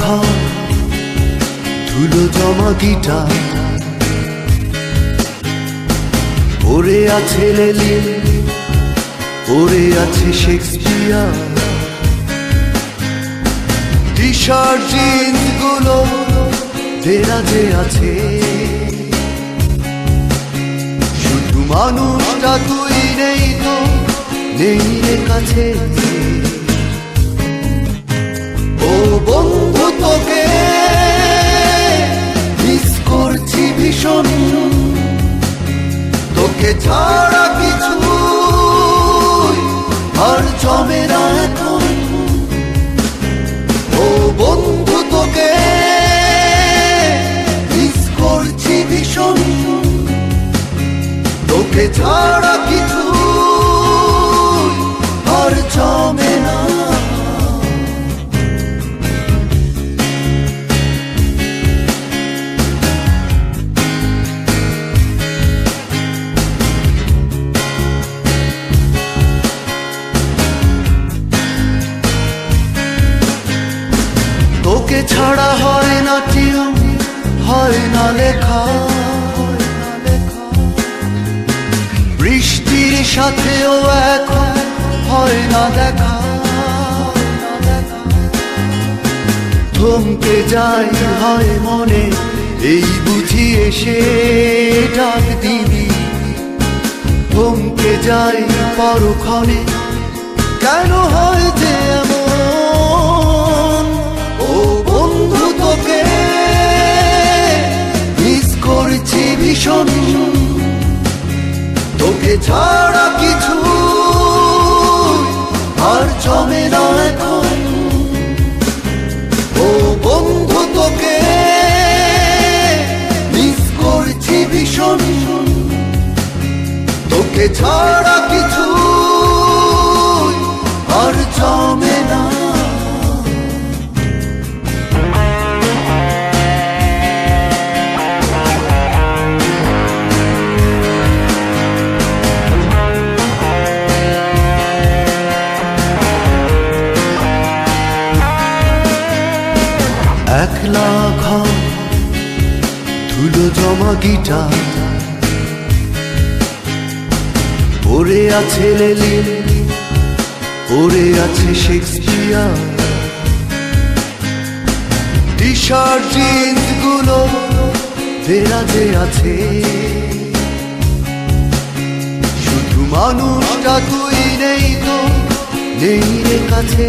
ঘর ধুলো জমা গিটার পড়ে আছে লেলি, পড়ে আছে শেক্সপিয়ার। টি শার্ট জিন্সগুলো দেরাজে আছে। শুধু মানুষটা তুই নেই তো নেই কাছে। তোকে ছাড়া কিছু আর জমে না এখন ও বন্ধু তোকে মিস করছি ভীষণ। তোকে ছাড়া কিছু আর জমে না। তোকে ছাড়া হয় না টিউন, হয় না লেখা বৃষ্টির সাথেও এখন হয় না দেখা থমকে যাই, হয় মনে, এই বুঝি এসে ডাক দিবি। থমকে যাই পরক্ষণে, কেন হয় যে এমন ভীষণ। তোকে ছাড়া কিছু আর জমে না এখন। ও বন্ধু, তোকে মিস করছি ভীষণ। তোকে ছাড়া একলা ধুলো জমা গিটার। পড়ে আছে লেলি পড়ে আছে শেক্সপিয়ার। টি শার্ট জিন্সগুলো দেরাজে আছে। শুধু মানুষটা তুই নেই তো, নেই রে কাছে।